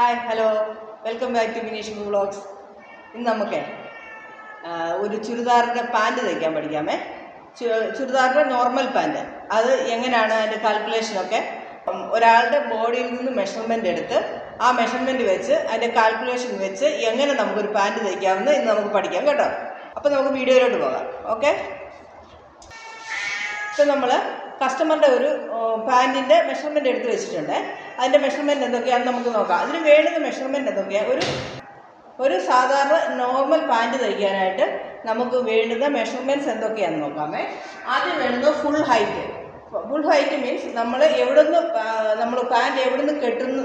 Hi hello welcome back to Minish vlogs ഇന്ന് നമുക്ക് ഒരു ചുരിദാറിന്റെ പാന്റ് തയ്ക്കാൻ പഠിക്കാമേ. ചുരിദാറിന്റെ നോർമൽ പാന്റ് അത് എങ്ങനെയാണ് അതിന്റെ കാൽക്കുലേഷനൊക്കെ ഒരാളുടെ ബോഡിയിൽ നിന്ന് മെഷർമെന്റ് എടുത്ത് ആ മെഷർമെന്റ് വെച്ച് അതിന്റെ കാൽക്കുലേഷൻ വെച്ച് എങ്ങനെ നമുക്കൊരു പാന്റ് തയ്ക്കാമെന്ന് ഇന്ന് നമുക്ക് പഠിക്കാം കേട്ടോ. അപ്പോൾ നമുക്ക് വീഡിയോയിലോട്ട് പോകാം. ഓക്കെ ഇപ്പം നമ്മൾ കസ്റ്റമറുടെ ഒരു പാന്റിന്റെ മെഷർമെന്റ് എടുത്ത് വെച്ചിട്ടുണ്ട്. അതിന്റെ മെഷർമെന്റ് എന്തൊക്കെയാണെന്ന് നമുക്ക് നോക്കാം. അതിന് വേണ്ടുന്ന മെഷർമെന്റ് എന്തൊക്കെയാണ് ഒരു ഒരു സാധാരണ നോർമൽ പാന്റ് തയ്ക്കാനായിട്ട് നമുക്ക് വേണ്ടുന്ന മെഷർമെന്റ്സ് എന്തൊക്കെയാണെന്ന് നോക്കാമേ. ആദ്യം വേണ്ടത് full height full height means നമ്മൾ എവിടുന്ന് നമ്മൾ പാന്റ് എവിടുന്ന് കെട്ടുന്നു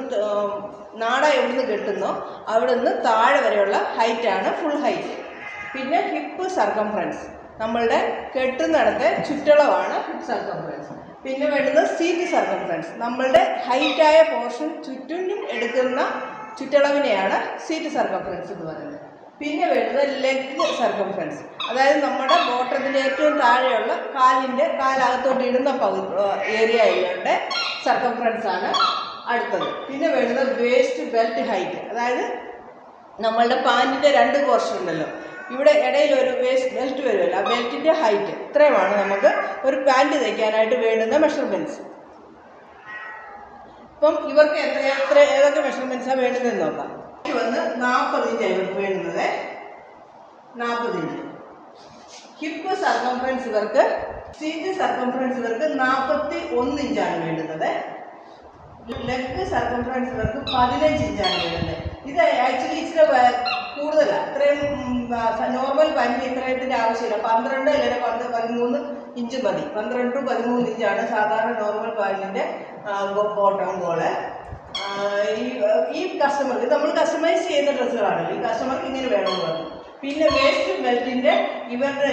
നാട എവിടുന്ന് കെട്ടുന്നോ അവിടുന്ന് താഴെ വരെയുള്ള ഹൈറ്റാണ് ഫുൾ ഹൈറ്റ് പിന്നെ ഹിപ്പ് സർക്കംഫറൻസ് നമ്മളുടെ കെട്ടുന്നിടത്തെ ചുറ്റളവാണ് ഹിപ്പ് സർക്കംഫറൻസ് പിന്നെ വേണ്ടുന്നത് സീറ്റ് സർക്കംഫറൻസ് നമ്മളുടെ ഹൈറ്റായ പോർഷൻ ചുറ്റിനും എടുക്കുന്ന ചുറ്റളവിനെയാണ് സീറ്റ് സർക്കംഫറൻസ് എന്ന് പറയുന്നത്. പിന്നെ വേണ്ടത് ലെഗ് സർക്കംഫറൻസ് അതായത് നമ്മുടെ ബോട്ടത്തിന്റെ ഏറ്റവും താഴെയുള്ള കാലിന്റെ കാലകത്തോട്ട് ഇടുന്ന പകു ഏരിയ സർക്കംഫറൻസ് ആണ് അടുത്തത്. പിന്നെ വേണ്ടത് വേസ്റ്റ് ബെൽറ്റ് ഹൈറ്റ് അതായത് നമ്മളുടെ പാന്റിന്റെ രണ്ട് പോർഷൻ ഉണ്ടല്ലോ. ഇവിടെ ഇടയിൽ ഒരു വേസ്റ്റ് ബെൽറ്റ് വരുമല്ലോ. ആ ബെൽറ്റിന്റെ ഹൈറ്റ് ഇത്രയുമാണ് നമുക്ക് ഒരു പാന്റ് തയ്ക്കാനായിട്ട് വേണ്ടുന്ന മെഷർമെന്റ്സ് ഇപ്പം ഇവർക്ക് എത്ര എത്ര ഏതൊക്കെ മെഷർമെന്റ്സാണ് വേണ്ടതെന്ന് നോക്കാം. വന്ന് നാൽപ്പത് ഇഞ്ച് ഇവർക്ക് വേണ്ടുന്നത്. നാൽപ്പത് ഇഞ്ച്. ഹിപ്പ് സർക്കംഫറൻസ് ഇവർക്ക് സീറ്റ് സർക്കംഫറൻസ് ഇവർക്ക് നാൽപ്പത്തി ഒന്ന് ഇഞ്ചാണ് വേണ്ടുന്നത്. ലെഗ് സർക്കംഫറൻസ് ഇവർക്ക് പതിനഞ്ച് ഇഞ്ചാണ് വേണ്ടത് ഇത് ആക്ച്വലി ഇച്ചിരി കൂടുതലാണ് ഇത്രയും നോർമൽ പനി ഇത്രയത്തിന്റെ ആവശ്യമില്ല. പന്ത്രണ്ട് അല്ലെങ്കിൽ പന്ത്? പതിമൂന്ന് ഇഞ്ച് മതി. പന്ത്രണ്ട് ടു പതിമൂന്ന് ഇഞ്ചാണ് സാധാരണ നോർമൽ പാനിന്റെ ബോട്ടം ഗോൾ ഈ ഈ കസ്റ്റമർക്ക് നമ്മൾ കസ്റ്റമൈസ് ചെയ്യുന്ന ഡ്രസ്സുകളാണല്ലോ. ഈ കസ്റ്റമർക്ക് ഇങ്ങനെ വേണമെന്ന് പറഞ്ഞു. പിന്നെ വേസ്റ്റ് ബെൽറ്റിന്റെ ഇവരുടെ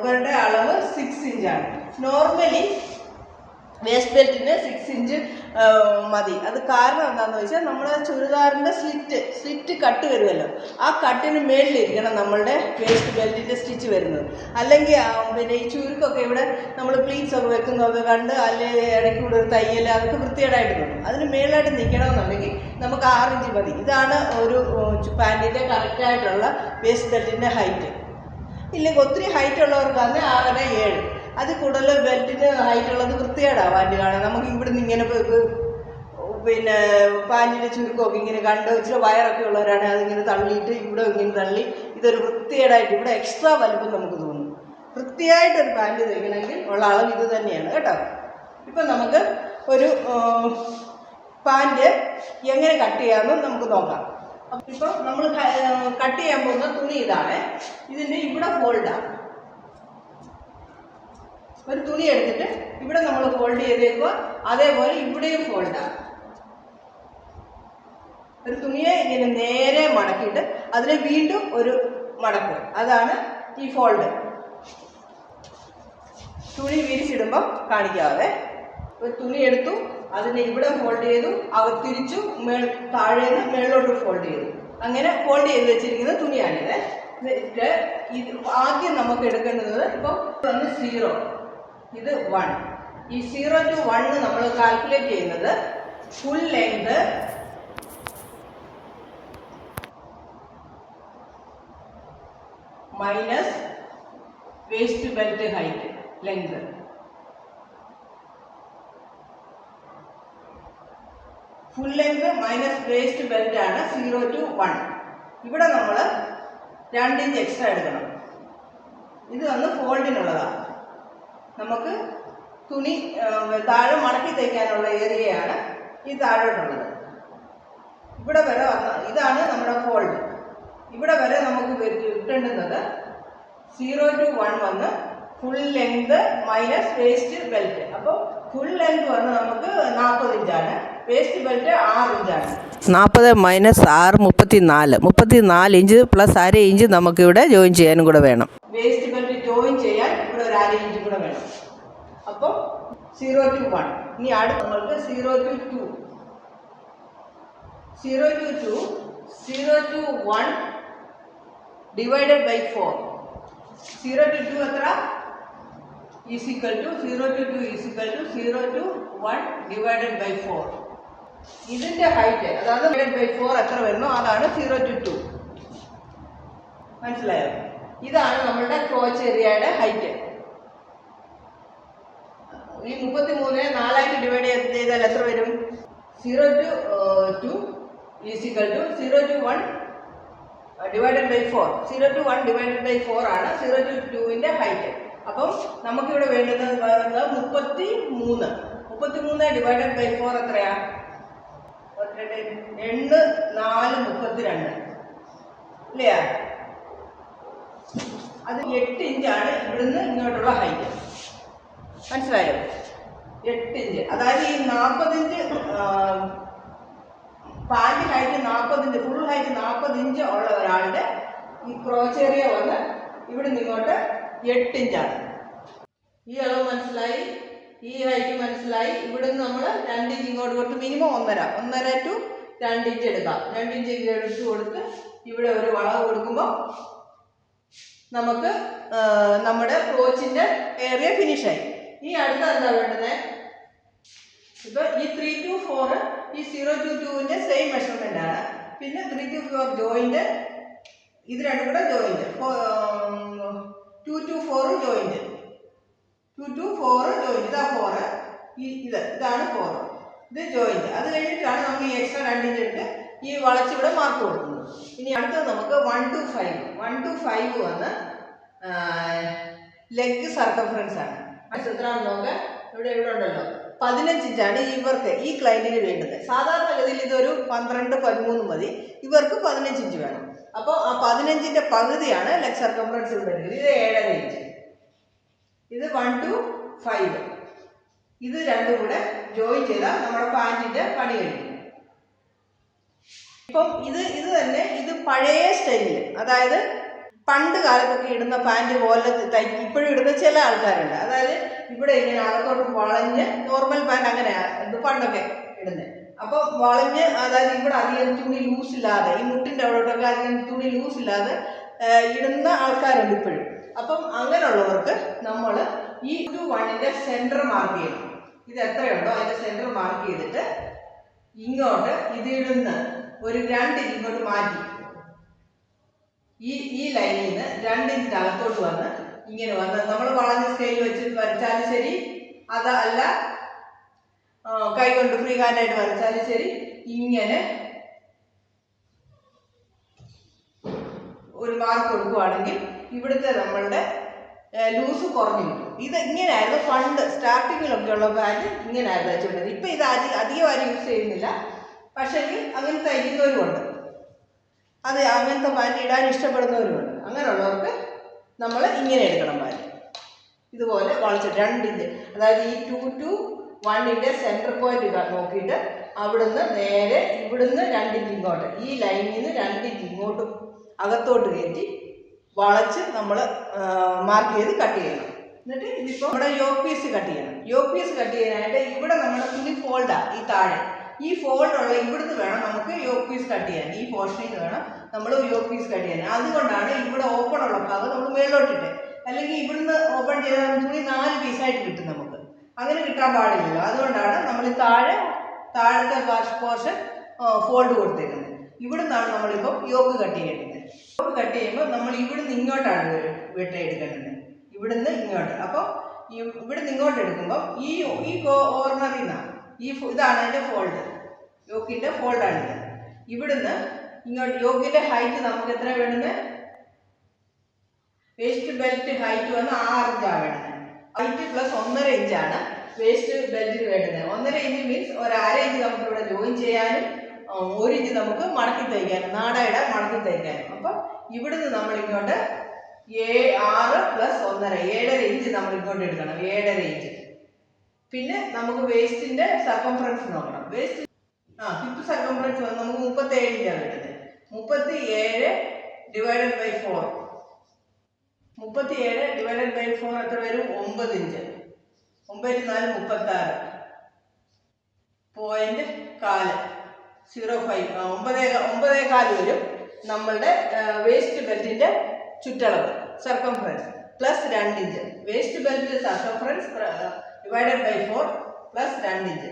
ഇവരുടെ അളവ് സിക്സ് ഇഞ്ചാണ്. നോർമലി വേസ്റ്റ് ബെൽറ്റിന് സിക്സ് ഇഞ്ച് മതി. അത് കാരണം എന്താണെന്ന് വെച്ചാൽ നമ്മുടെ ചുരിദാറിന്റെ സ്ലിറ്റ് സ്ലിറ്റ് കട്ട് വരുമല്ലോ ആ കട്ടിന് മേളിലിരിക്കണം നമ്മളുടെ വേസ്റ്റ് ബെൽറ്റിന്റെ സ്റ്റിച്ച് വരുന്നത്. അല്ലെങ്കിൽ പിന്നെ ഈ ചുരുക്കൊക്കെ ഇവിടെ നമ്മൾ പ്ലീറ്റ്സ് ഒക്കെ വെക്കുന്നതൊക്കെ കണ്ട് അല്ലെങ്കിൽ ഇടയ്ക്ക് കൂടെ ഒരു തയ്യൽ അതൊക്കെ വൃത്തികേടായിട്ട് തോന്നും. അതിന് മേളിലായിട്ട് നിൽക്കണമെന്നുണ്ടെങ്കിൽ നമുക്ക് ആറ് ഇഞ്ച് മതി. ഇതാണ് ഒരു പാന്റിന്റെ കറക്റ്റായിട്ടുള്ള വേസ്റ്റ് ബെൽറ്റിന്റെ ഹൈറ്റ് ഇല്ലെങ്കിൽ ഒത്തിരി ഹൈറ്റ് ഉള്ളവർക്കാണ് ആറര ഏഴ്. അത് കൂടുതൽ ബെൽറ്റിന് ഹൈറ്റുള്ളത് വൃത്തികേടാണ് പാന്റ് കാണാൻ. നമുക്ക് ഇവിടുന്ന് ഇങ്ങനെ പിന്നെ പാന്റിന്റെ ചുരുക്കമൊക്കെ ഇങ്ങനെ കണ്ട് ഇച്ചിരി വയറൊക്കെ ഉള്ളവരാണ് അതിങ്ങനെ തള്ളിയിട്ട് ഇവിടെ ഇങ്ങനെ തള്ളി ഇതൊരു വൃത്തികേടായിട്ട് ഇവിടെ എക്സ്ട്രാ വലുപ്പം നമുക്ക് തോന്നും. വൃത്തിയായിട്ടൊരു പാന്റ് തയ്ക്കണമെങ്കിൽ ഉള്ള അളവ് ഇത് തന്നെയാണ് കേട്ടോ. ഇപ്പം നമുക്ക് ഒരു പാന്റ് എങ്ങനെ കട്ട് ചെയ്യാമെന്ന് നമുക്ക് നോക്കാം. ഇപ്പം നമ്മൾ കട്ട് ചെയ്യാൻ പോകുന്ന തുണി ഇതാണ്. ഇതിന്റെ ഇവിടെ ഫോൾഡാണ് ഒരു തുണി എടുത്തിട്ട് ഇവിടെ നമ്മൾ ഫോൾഡ് ചെയ്തേക്കുക. അതേപോലെ ഇവിടെയും ഫോൾഡാണ് ഒരു തുണിയെ ഇങ്ങനെ നേരെ മടക്കിയിട്ട് അതിനെ വീണ്ടും ഒരു മടക്ക്. അതാണ് ഈ ഫോൾഡ് തുണി വിരിച്ചിടുമ്പോൾ കാണിക്കാതെ ഒരു തുണി എടുത്തു അതിനെ ഇവിടെ ഫോൾഡ് ചെയ്തു അവർ തിരിച്ചു മേൾ താഴേന്ന് മേളിലോട്ട് ഫോൾഡ് ചെയ്തു. അങ്ങനെ ഫോൾഡ് ചെയ്ത് വെച്ചിരിക്കുന്ന തുണിയാണിത്. ആദ്യം നമുക്ക് എടുക്കേണ്ടത് ഇപ്പം സീറോ ഇത് വൺ ഈ സീറോ ടു വണ്ണ് നമ്മൾ കാൽക്കുലേറ്റ് ചെയ്യുന്നത് full length minus waist belt height length full length minus waist belt ആണ് സീറോ ടു വൺ ഇവിടെ നമ്മൾ രണ്ടിഞ്ച് എക്സ്ട്രാ എടുക്കണം. ഇത് വന്ന് ഫോൾഡിനുള്ളതാണ് നമുക്ക് തുണി താഴെ മടക്കി തയ്ക്കാനുള്ള ഏരിയയാണ് ഈ താഴോട്ടുള്ളത്. ഇവിടെ വരെ വന്ന ഇതാണ് നമ്മുടെ ഫോൾഡ് ഇവിടെ വരെ നമുക്ക് കിട്ടേണ്ടുന്നത് സീറോ ടു വൺ വന്ന് full length minus waist belt അപ്പോൾ ഫുൾ ലെങ്ത് വന്ന് നമുക്ക് നാൽപ്പത് ഇഞ്ചാണ്. വേസ്റ്റ് ബെൽറ്റ് ആറ് ഇഞ്ചാണ്. നാൽപ്പത് മൈനസ് ആറ് മുപ്പത്തി നാല് മുപ്പത്തി നാല് ഇഞ്ച് പ്ലസ് അര ഇഞ്ച് നമുക്ക് ഇവിടെ ജോയിൻ ചെയ്യാനും കൂടെ വേണം. വേസ്റ്റ് ബെൽറ്റ് ജോയിൻ ചെയ്യാൻ ഇവിടെ ഒരു അര ഇഞ്ച് കൂടെ വേണം. അപ്പോൾ സീറോ ടു വൺ. ഇനി അടുത്ത് നമ്മൾക്ക് zero two two. Zero two two zero two one divided by four. Zero two two എത്ര? Is equal two zero two two is equal two zero two one divided by four. ഇതിന്റെ height അതായത് divide by four എത്ര വരുന്നു അതാണ് zero two to മനസ്സിലായോ? ഇതാണ് നമ്മളുടെ crotch ഏരിയയുടെ ഹൈറ്റ് ഈ മുപ്പത്തി മൂന്നിനെ നാലായിട്ട് ഡിവൈഡ് ചെയ്താൽ എത്ര വരും? Zero two two is equal two zero two one divided by four zero two one divided by four ആണ് സീറോ ടു ടുവിന്റെ ഹൈറ്റ് അപ്പം നമുക്കിവിടെ വേണ്ടുന്നത് മുപ്പത്തി മൂന്ന് മുപ്പത്തി മൂന്ന് ഡിവൈഡഡ് ബൈ ഫോർ എത്രയാ? രണ്ട് നാല് മുപ്പത്തിരണ്ട്. ഇല്ലയാ അത് എട്ട് ഇഞ്ചാണ് ഇവിടുന്ന് ഇങ്ങോട്ടുള്ള ഹൈറ്റ് മനസ്സിലായോ? എട്ട് ഇഞ്ച് അതായത് ഈ നാൽപ്പത് ഇഞ്ച് പാന്റ് ഹൈറ്റ് നാൽപ്പത് ഇഞ്ച് ഫുൾ ഹൈറ്റ് നാൽപ്പത് ഇഞ്ച് ഉള്ള ഒരാളുടെ ഈ ക്രോച്ചേറിയ വന്ന് ഇവിടുന്ന് ഇങ്ങോട്ട് എട്ട് ഇഞ്ചാണ് ഈ അളവ് മനസ്സിലായി? ഈ ഹൈറ്റ് മനസ്സിലായി. ഇവിടുന്ന് നമ്മൾ രണ്ട് ഇഞ്ച് ഇങ്ങോട്ട് കൊടുത്ത് മിനിമം ഒന്നര. ഒന്നര ടു രണ്ട് ഇഞ്ച് എടുക്കാം. രണ്ട് ഇഞ്ച് എടുത്ത് കൊടുത്ത് ഇവിടെ ഒരു വളവ് കൊടുക്കുമ്പോൾ നമുക്ക് നമ്മുടെ ക്രോച്ചിന്റെ ഏറിയ ഫിനിഷായി ഇനി അടുത്ത എന്താ വേണ്ടത് ഇപ്പൊ ഈ ത്രീ ടു ഫോർ ഈ സീറോ ടു ടുവിന്റെ സെയിം മെഷർമെന്റ് ആണ്. പിന്നെ ത്രീ ടു ഫോർ ജോയിന്റ് ഇത് രണ്ടും കൂടെ joint two two four joint two two four joint ഇതാ ഫോർ ഇത് ഇതാണ് ഫോർ ഇത് ജോയിന്റ് അത് കഴിഞ്ഞിട്ടാണ് നമുക്ക് ഈ എക്സ്ട്രാ രണ്ടിന്റെ ഈ വളച്ചിവിടെ മാർക്ക് കൊടുക്കുന്നത്. ഇനി അടുത്തത് നമുക്ക് one two five one two five വന്ന് ലെഗ് സർക്കംഫറൻസ് ആണ്. എത്രയാണെന്ന് നോക്കുക ഇവിടെ ഇവിടെ ഉണ്ടല്ലോ. പതിനഞ്ച് ഇഞ്ചാണ് ഇവർക്ക് ഈ ക്ലൈന്റിന് വേണ്ടത്. സാധാരണഗതിയിൽ ഇതൊരു പന്ത്രണ്ട് പതിമൂന്ന് മതി. ഇവർക്ക് പതിനഞ്ച് ഇഞ്ച് വേണം. അപ്പോൾ ആ പതിനഞ്ചിന്റെ പകുതിയാണ് ലെഗ് സർക്കംഫറൻസ് ഇവിടെ ഇത് ഏഴര ഇഞ്ച്. ഇത് വൺ ടു ഫൈവ് ഇത് രണ്ടും കൂടെ ജോയിൻ ചെയ്താൽ നമ്മുടെ പാന്റിന്റെ പണി കഴിയും. ഇപ്പം ഇത് ഇത് തന്നെ ഇത് പഴയ സ്റ്റൈലിൽ അതായത് പണ്ട് കാലത്തൊക്കെ ഇടുന്ന പാന്റ് പോലെ തയ്ക്ക് ഇപ്പോഴും ഇടുന്ന ചില ആൾക്കാരുണ്ട്. അതായത് ഇവിടെ ഇങ്ങനെ അകത്തോട്ട് വളഞ്ഞ് നോർമൽ പാന്റ് അങ്ങനെയാണ് ഇത് പണ്ടൊക്കെ ഇടുന്നത് അപ്പോൾ വളഞ്ഞ് അതായത് ഇവിടെ അധികം തുണി ലൂസ് ഇല്ലാതെ ഈ മുട്ടിന്റെ അവിടോട്ടൊക്കെ അധികം തുണി ലൂസ് ഇല്ലാതെ ഇടുന്ന ആൾക്കാരുണ്ട് ഇപ്പോഴും. അപ്പം അങ്ങനെയുള്ളവർക്ക് നമ്മൾ ഈ ടു വണ്ണിന്റെ സെന്റർ മാർക്ക് ചെയ്യണം. ഇത് എത്രയുണ്ടോ? അതിന്റെ സെന്റർ മാർക്ക് ചെയ്തിട്ട് ഇങ്ങോട്ട് ഇതിടുന്ന് ഒരു രണ്ട് ഇങ്ങോട്ട് മാറ്റി. ഈ ഈ ലൈനിൽ നിന്ന് രണ്ട് ഇഞ്ച് അകത്തോട്ട് വന്ന് ഇങ്ങനെ വന്ന് നമ്മൾ വളഞ്ഞ സ്കെയിൽ വെച്ച് വരച്ചാലും ശരി? അതല്ല അല്ല കൈ കൊണ്ട് ഫ്രീ ഹാൻഡായിട്ട് വരച്ചാലും ശരി? ഇങ്ങനെ ഒരു മാർക്ക് കൊടുക്കുവാണെങ്കിൽ ഇവിടുത്തെ നമ്മളുടെ ലൂസ് കുറഞ്ഞു. കിട്ടും ഇത് ഇങ്ങനെയായിരുന്നു ഫണ്ട് സ്റ്റാർട്ടിങ്ങിലൊക്കെ ഉള്ള പാന്റ് ഇങ്ങനെയായിരുന്നു വെച്ചുകൊണ്ടത് ഇപ്പം ഇത് അധികം അധികം ആരും യൂസ് ചെയ്യുന്നില്ല. പക്ഷേ അങ്ങനെ തയ്ക്കുന്നവരുമുണ്ട് അത് അങ്ങനത്തെ പാന്റ് ഇടാൻ ഇഷ്ടപ്പെടുന്നവരുമുണ്ട്. അങ്ങനെയുള്ളവർക്ക് നമ്മൾ ഇങ്ങനെ എടുക്കണം പാന്റ് ഇതുപോലെ വളച്ചിട്ട് രണ്ടിഞ്ച് അതായത് ഈ ടു ടു വണ്ണിന്റെ സെന്റർ പോയിന്റ് നോക്കിയിട്ട് അവിടുന്ന് നേരെ ഇവിടുന്ന് രണ്ടിഞ്ച് ഇങ്ങോട്ട് ഈ ലൈനിൽ നിന്ന് രണ്ടിഞ്ച് ഇങ്ങോട്ടും അകത്തോട്ട് കയറ്റി വളച്ച് നമ്മൾ മാർക്ക് ചെയ്ത് കട്ട് ചെയ്യണം. എന്നിട്ട് ഇതിപ്പോൾ നമ്മുടെ യോക്ക് പീസ് കട്ട് ചെയ്യണം. യോക്ക് പീസ് കട്ട് ചെയ്യാനായിട്ട് ഇവിടെ നമ്മുടെ തുണി ഫോൾഡാണ് ഈ താഴെ. ഈ ഫോൾഡുള്ള ഇവിടുന്ന് വേണം നമുക്ക് യോക്ക് പീസ് കട്ട് ചെയ്യാൻ. ഈ പോർഷനിൽ നിന്ന് വേണം നമ്മൾ യോക്ക് പീസ് കട്ട് ചെയ്യാൻ. അതുകൊണ്ടാണ് ഇവിടെ ഓപ്പൺ ഉള്ള ഭാഗം നമ്മൾ മേളിലോട്ടിട്ട്. അല്ലെങ്കിൽ ഇവിടുന്ന് ഓപ്പൺ ചെയ്താൽ തുണി നാല് പീസായിട്ട് കിട്ടും നമുക്ക്. അങ്ങനെ കിട്ടാൻ പാടില്ലല്ലോ. അതുകൊണ്ടാണ് നമ്മൾ താഴെ താഴത്തെ പോർഷൻ ഫോൾഡ് കൊടുത്തേക്കുന്നത്. ഇവിടുന്നാണ് നമ്മളിപ്പോൾ യോക്ക് കട്ട് ചെയ്യേണ്ടത്. യോക്ക് കട്ട് ചെയ്യുമ്പോൾ നമ്മൾ ഇവിടുന്ന് ഇങ്ങോട്ടാണ് വെട്ട എടുക്കുന്നത് ഇവിടുന്ന് ഇങ്ങോട്ട്. അപ്പോൾ ഇവിടുന്ന് ഇങ്ങോട്ട് എടുക്കുമ്പോൾ ഈ ഈ കോർണറിൽ നിന്നാണ് ഈ ഇതാണ് അതിന്റെ ഫോൾഡ് യോക്കിന്റെ ഫോൾഡാണിത് ഇവിടുന്ന് ഇങ്ങോട്ട് യോക്കിന്റെ ഹൈറ്റ് നമുക്ക് എത്ര വേണമെന്ന് വേസ്റ്റ് ബെൽറ്റ് ഹൈറ്റ് വന്ന് ആറ് ഇഞ്ചാണ് വേണ്ടത് ഹൈറ്റ് പ്ലസ് ഒന്നര ഇഞ്ചാണ് വേസ്റ്റ് ബെൽറ്റിന് വേണ്ടത് ഒന്നര ഇഞ്ച് മീൻസ് ഒരു അര ഇഞ്ച് നമുക്ക് ഇവിടെ ജോയിൻ ചെയ്യാനും ഒരു ഇഞ്ച് നമുക്ക് മടക്കി തയ്ക്കാൻ നാടയുടെ മടക്കി തയ്ക്കാൻ അപ്പം ഇവിടുന്ന് നമ്മൾ ഇങ്ങോട്ട് ഏ ആറ് പ്ലസ് ഒന്നര ഏഴര ഇഞ്ച് നമ്മൾ ഇങ്ങോട്ട് എടുക്കണം ഏഴര ഇഞ്ച്. പിന്നെ നമുക്ക് വേസ്റ്റിന്റെ സർക്കംഫറൻസ് നോക്കണം. വേസ്റ്റ് ആ ഹിപ്പ് സർക്കംഫറൻസ് നമുക്ക് മുപ്പത്തി ഏഴ് ഇഞ്ചാണ് വരുന്നത് മുപ്പത്തി ഏഴ് ഡിവൈഡഡ് ബൈ ഫോർ മുപ്പത്തി ഏഴ് ഡിവൈഡഡ് ബൈ ഫോർ എത്ര വരും? ഒമ്പത് ഇഞ്ച്. ഒമ്പത് നാല് മുപ്പത്തി ആറ് പോയിന്റ് കാൽ. സീറോ ഫൈവ് ഒമ്പതേ ഒമ്പതേ കാൽ വരും നമ്മളുടെ വേസ്റ്റ് ബെൽറ്റിന്റെ ചുറ്റളവ് സർക്കംഫറൻസ് പ്ലസ് രണ്ട് inch waist belt circumference divided by four plus രണ്ട് inch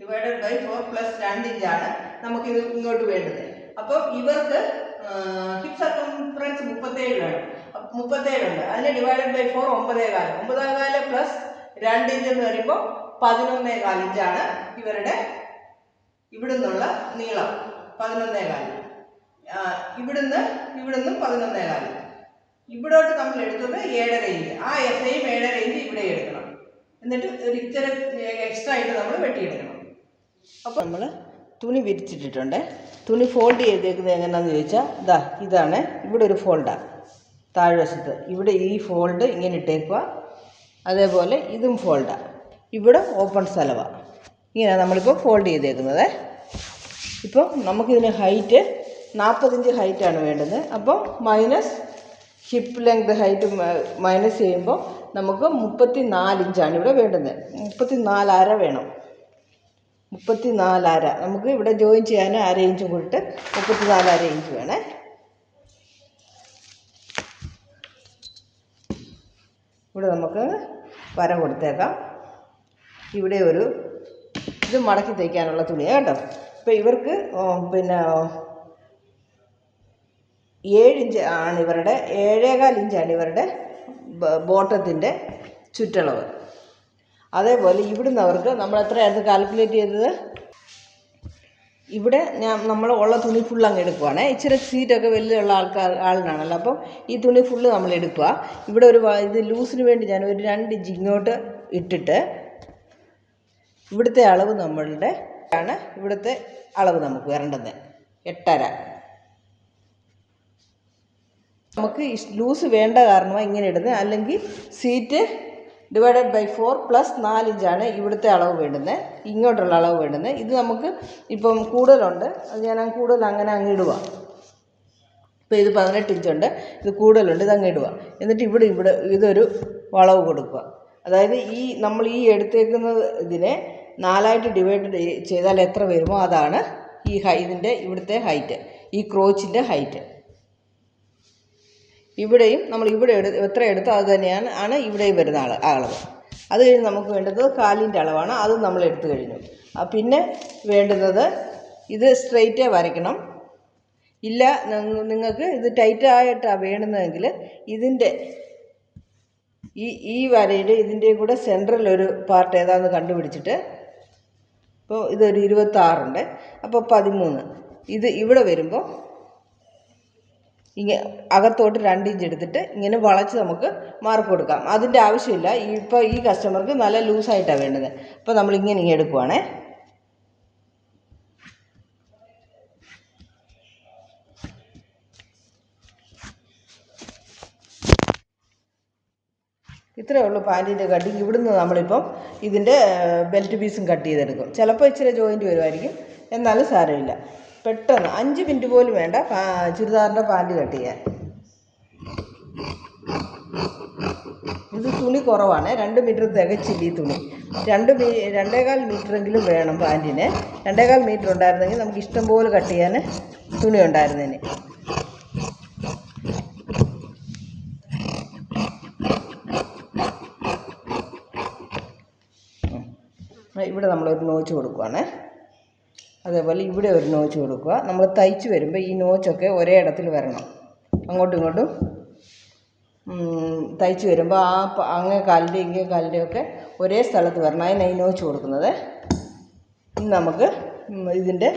divided by four plus രണ്ട് ഇഞ്ചാണ് നമുക്കിത് ഇങ്ങോട്ട് വേണ്ടത്. അപ്പം ഇവർക്ക് ഹിപ് സർക്കംഫറൻസ് മുപ്പത്തേഴ് വേണം. മുപ്പത്തേഴുണ്ട്. അതിന് ഡിവൈഡഡ് ബൈ ഫോർ ഒമ്പതേ കാൽ ഒമ്പതേ കാൽ പ്ലസ് രണ്ട് ഇഞ്ച് എന്ന് പറയുമ്പോൾ പതിനൊന്നേ കാലിഞ്ചാണ് ഇവരുടെ ഇവിടുന്നുള്ള നീളം. പതിനൊന്നേ കാൽ ഇവിടുന്ന് ഇവിടുന്ന് പതിനൊന്നേ കാൽ ഇവിടോട്ട് നമ്മൾ എടുത്തത് ഏഴര ഇഞ്ച് ആ എസ് ഐയും ഏഴര ഇഞ്ച് ഇവിടെ എടുക്കണം. എന്നിട്ട് ഒരു ഇച്ചിരി എക്സ്ട്രാ ആയിട്ട് നമ്മൾ വെട്ടിയെടുക്കണം. അപ്പോൾ നമ്മൾ തുണി വിരിച്ചിട്ടിട്ടുണ്ട്. തുണി ഫോൾഡ് ചെയ്തേക്കുന്നത് എങ്ങനെയാണെന്ന് ചോദിച്ചാൽ ഇതാ ഇതാണ്. ഇവിടെ ഒരു ഫോൾഡാണ് താഴ്വശത്ത്. ഇവിടെ ഈ ഫോൾഡ് ഇങ്ങനെ ഇട്ടേക്കുക അതേപോലെ ഇതും ഫോൾഡാണ് ഇവിടെ ഓപ്പൺ സ്ഥലമാണ് ഇങ്ങനെയാണ് നമ്മളിപ്പോൾ ഫോൾഡ് ചെയ്തേക്കുന്നത്. ഇപ്പം നമുക്കിതിന് ഹൈറ്റ് നാൽപ്പത്തിഞ്ച് ഹൈറ്റാണ് വേണ്ടത്. അപ്പം minus hip length height minus ചെയ്യുമ്പോൾ നമുക്ക് മുപ്പത്തി നാലിഞ്ചാണ് ഇവിടെ വേണ്ടത്. മുപ്പത്തി നാലര വേണം. മുപ്പത്തി നാലര നമുക്ക് ഇവിടെ ജോയിൻ ചെയ്യാൻ അര ഇഞ്ചും കൂടിയിട്ട് മുപ്പത്തി നാലര ഇഞ്ച് വേണേ. ഇവിടെ നമുക്ക് വര കൊടുത്തേക്കാം. ഇവിടെ ഒരു ഇത് മടക്കി തയ്ക്കാനുള്ള തുണിയാണ് കേട്ടോ. ഇപ്പം ഇവർക്ക് പിന്നെ ഏഴിഞ്ച് ആണ് ഇവരുടെ ഏഴേകാൽ ഇഞ്ചാണ് ഇവരുടെ ബോട്ടത്തിന്റെ ചുറ്റളവ്. അതേപോലെ ഇവിടുന്ന് അവർക്ക് നമ്മൾ എത്രയായിരുന്നു കാൽക്കുലേറ്റ് ചെയ്തത്? ഇവിടെ ഞാൻ നമ്മൾ ഉള്ള തുണി ഫുൾ അങ്ങ് എടുക്കുവാണ്. ഇച്ചിരി സീറ്റൊക്കെ വലിയുള്ള ആൾക്കാർ ആളിനാണല്ലോ. അപ്പം ഈ തുണി ഫുള്ള് നമ്മൾ എടുക്കുക ഇവിടെ ഒരു ഇത് ലൂസിന് വേണ്ടി ഞാൻ ഒരു രണ്ട് ഇഞ്ച് ഇങ്ങോട്ട് ഇട്ടിട്ട് ഇവിടുത്തെ അളവ് നമ്മളുടെ ആണ്. ഇവിടുത്തെ അളവ് നമുക്ക് വരേണ്ടത് എട്ടര. നമുക്ക് ലൂസ് വേണ്ട കാരണമാണ് ഇങ്ങനെ ഇടുന്നത് അല്ലെങ്കിൽ seat divided by four plus നാലിഞ്ചാണ് ഇവിടുത്തെ അളവ് വേണ്ടുന്നത് ഇങ്ങോട്ടുള്ള അളവ് വേണ്ടുന്നത് ഇത് നമുക്ക് ഇപ്പം കൂടുതലുണ്ട്. അത് ഞാൻ കൂടുതൽ അങ്ങനെ അങ്ങ് ഇടുക. ഇപ്പോൾ ഇത് പതിനെട്ട് ഇഞ്ചുണ്ട്. ഇത് കൂടുതലുണ്ട്. ഇത് അങ്ങ് ഇടുക. എന്നിട്ട് ഇവിടെ ഇവിടെ ഇതൊരു വളവ് കൊടുക്കുക. അതായത് ഈ നമ്മൾ ഈ എടുത്തേക്കുന്ന ഇതിനെ നാലായിട്ട് ഡിവൈഡ് ചെയ്താൽ എത്ര വരുമോ അതാണ് ഈ ഹൈ ഇതിന്റെ ഇവിടുത്തെ ഹൈറ്റ് ഈ ക്രോച്ചിന്റെ ഹൈറ്റ് ഇവിടെയും നമ്മൾ ഇവിടെ എടു എത്ര എടുത്തോ അത് തന്നെയാണ് ആണ് ഇവിടെയും വരുന്ന ആ അളവ് അത് കഴിഞ്ഞ് നമുക്ക് വേണ്ടത് കാലിന്റെ അളവാണ് അത് നമ്മൾ എടുത്തു കഴിഞ്ഞു. പിന്നെ വേണ്ടുന്നത് ഇത് സ്ട്രെയിറ്റേ വരയ്ക്കണം. ഇല്ല നിങ്ങൾക്ക് ഇത് ടൈറ്റായിട്ടാണ് വേണ്ടുന്നതെങ്കിൽ ഇതിന്റെ ഈ ഈ വരയുടെ ഇതിന്റെയും കൂടെ സെൻട്രൽ ഒരു പാർട്ട് ഏതാണെന്ന് കണ്ടുപിടിച്ചിട്ട് ഇപ്പോൾ ഇതൊരു ഇരുപത്താറുണ്ട്. അപ്പോൾ പതിമൂന്ന്. ഇത് ഇവിടെ വരുമ്പോൾ ഇങ്ങനെ അകത്തോട്ട് രണ്ട് ഇഞ്ച് എടുത്തിട്ട് ഇങ്ങനെ വളച്ച് നമുക്ക് മാർക്ക് കൊടുക്കാം. അതിന്റെ ആവശ്യമില്ല. ഇപ്പോൾ ഈ കസ്റ്റമർക്ക് നല്ല ലൂസായിട്ടാണ് വേണ്ടത്. അപ്പോൾ നമ്മൾ ഇങ്ങനെ എടുക്കുവാണേ. ഇത്രയേ ഉള്ളൂ പാന്റിന്റെ കട്ടിങ്. ഇവിടുന്ന് നമ്മളിപ്പം ഇതിന്റെ ബെൽറ്റ് പീസും കട്ട് ചെയ്തെടുക്കും. ചിലപ്പോൾ ഇച്ചിരി ജോയിന്റ് വരുമായിരിക്കും എന്നാലും സാരമില്ല. പെട്ടെന്ന് അഞ്ച് മിനിറ്റ് പോലും വേണ്ട ചുരിദാറിന്റെ പാന്റ് കട്ട് ചെയ്യാൻ. ഇത് തുണി കുറവാണ്. രണ്ട് മീറ്റർ തികച്ചില്ല ഈ തുണി. രണ്ട് മീ രണ്ടേകാൽ മീറ്ററെങ്കിലും വേണം പാന്റിന് രണ്ടേകാൽ മീറ്റർ ഉണ്ടായിരുന്നെങ്കിൽ നമുക്ക് ഇഷ്ടം പോലെ കട്ട് ചെയ്യാൻ തുണി ഉണ്ടായിരുന്നതിന് ഇവിടെ നമ്മളൊരു നോച്ച് കൊടുക്കുവാണ്. അതേപോലെ ഇവിടെ ഒരു നോച്ച് കൊടുക്കുക. നമ്മൾ തയ്ച്ച് വരുമ്പോൾ ഈ നോച്ചൊക്കെ ഒരേ ഇടത്തിൽ വരണം. അങ്ങോട്ടും ഇങ്ങോട്ടും തയ്ച്ച് വരുമ്പോൾ ആ അങ്ങേ കാലിന്റെ ഇങ്ങേ കാലിന്റെ ഒക്കെ ഒരേ സ്ഥലത്ത് വരണം. അതിനാണ് ഈ നോച്ച് കൊടുക്കുന്നത്. ഇനി നമുക്ക് ഇതിന്റെ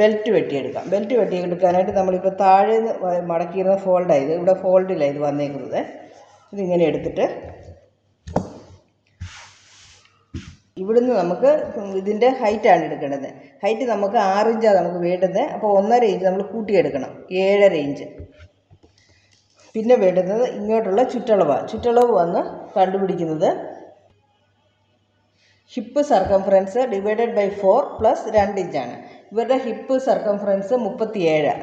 ബെൽറ്റ് വെട്ടിയെടുക്കാം. ബെൽറ്റ് വെട്ടിയെടുക്കാനായിട്ട് നമ്മളിപ്പോൾ താഴെ നിന്ന് മടക്കിയിരുന്ന ഫോൾഡായത് ഇവിടെ ഫോൾഡിലാണ് ഇത് വന്നേക്കുന്നത്. ഇതിങ്ങനെ എടുത്തിട്ട് ഇവിടുന്ന് നമുക്ക് ഇതിന്റെ ഹൈറ്റാണ് എടുക്കേണ്ടത്. ഹൈറ്റ് നമുക്ക് ആറ് ഇഞ്ചാണ് നമുക്ക് വേണ്ടത്. അപ്പോൾ ഒന്നര ഇഞ്ച് നമ്മൾ കൂട്ടിയെടുക്കണം. ഏഴര ഇഞ്ച് പിന്നെ വേണ്ടുന്നത് ഇങ്ങോട്ടുള്ള ചുറ്റളവ്. ചുറ്റളവ് വന്ന് കണ്ടുപിടിക്കുന്നത് hip circumference divided by four plus രണ്ട് ഇഞ്ചാണ് ഇവരുടെ ഹിപ്പ് സർക്കംഫറൻസ് മുപ്പത്തിയേഴ്.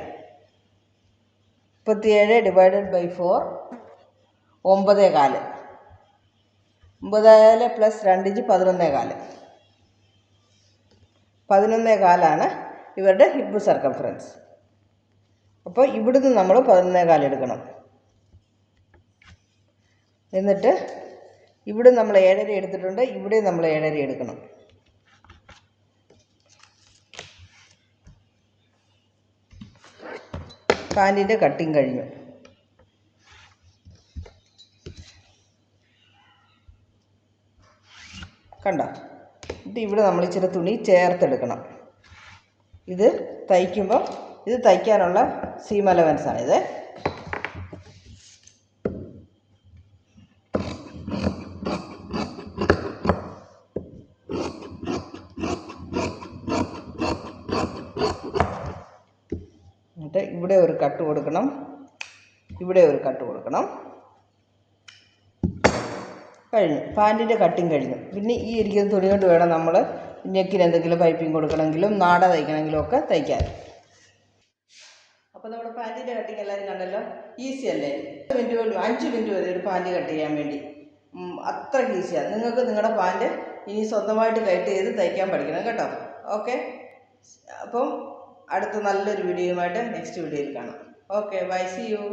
മുപ്പത്തിയേഴ് ഡിവൈഡഡ് ബൈ ഫോർ ഒമ്പതേ കാൽ. ഒമ്പതാൽ പ്ലസ് രണ്ടിഞ്ച് പതിനൊന്നേ കാൽ. പതിനൊന്നേ കാലാണ് ഇവരുടെ ഹിപ്പ് സർക്കംഫറൻസ്. അപ്പോൾ ഇവിടുന്ന് നമ്മൾ പതിനൊന്നേ കാലെടുക്കണം എന്നിട്ട് ഇവിടെ നമ്മൾ ഏഴര എടുത്തിട്ടുണ്ട് ഇവിടെ നമ്മൾ ഏഴര എടുക്കണം. പാന്റിന്റെ കട്ടിങ് കഴിഞ്ഞു. കണ്ടോ. ഇത് ഇവിടെ നമ്മൾ ഇച്ചിരി തുണി ചേർത്തെടുക്കണം. ഇത് തയ്ക്കുമ്പം ഇത് തയ്ക്കാനുള്ള സീം അലവൻസാണിത് എന്നിട്ട് ഇവിടെ ഒരു കട്ട് കൊടുക്കണം. ഇവിടെ ഒരു കട്ട് കൊടുക്കണം. കഴിഞ്ഞു. പാന്റിന്റെ കട്ടിങ് കഴിഞ്ഞു. പിന്നെ ഈ ഇരിക്കുന്ന തുണി കൊണ്ട് വേണം നമ്മൾ നെക്കിന് എന്തെങ്കിലും പൈപ്പിംഗ് കൊടുക്കണമെങ്കിലും നാട തയ്ക്കണമെങ്കിലും ഒക്കെ തയ്ക്കാൻ. അപ്പോൾ നമ്മുടെ പാന്റിന്റെ കട്ടിങ് എല്ലാവരും കണ്ടല്ലോ? ഈസി അല്ലേ? പത്ത് മിനിറ്റ് കൊണ്ട് അഞ്ച് മിനിറ്റ് മതി ഒരു പാന്റ് കട്ട് ചെയ്യാൻ വേണ്ടി. അത്ര ഈസിയാണ് നിങ്ങൾക്ക് നിങ്ങളുടെ പാന്റ് ഇനി സ്വന്തമായിട്ട് കട്ട് ചെയ്ത് തയ്ക്കാൻ പഠിക്കണം കേട്ടോ. ഓക്കെ? അപ്പം അടുത്ത നല്ലൊരു വീഡിയോയുമായിട്ട് നെക്സ്റ്റ് വീഡിയോയിൽ കാണാം. Okay bye see you.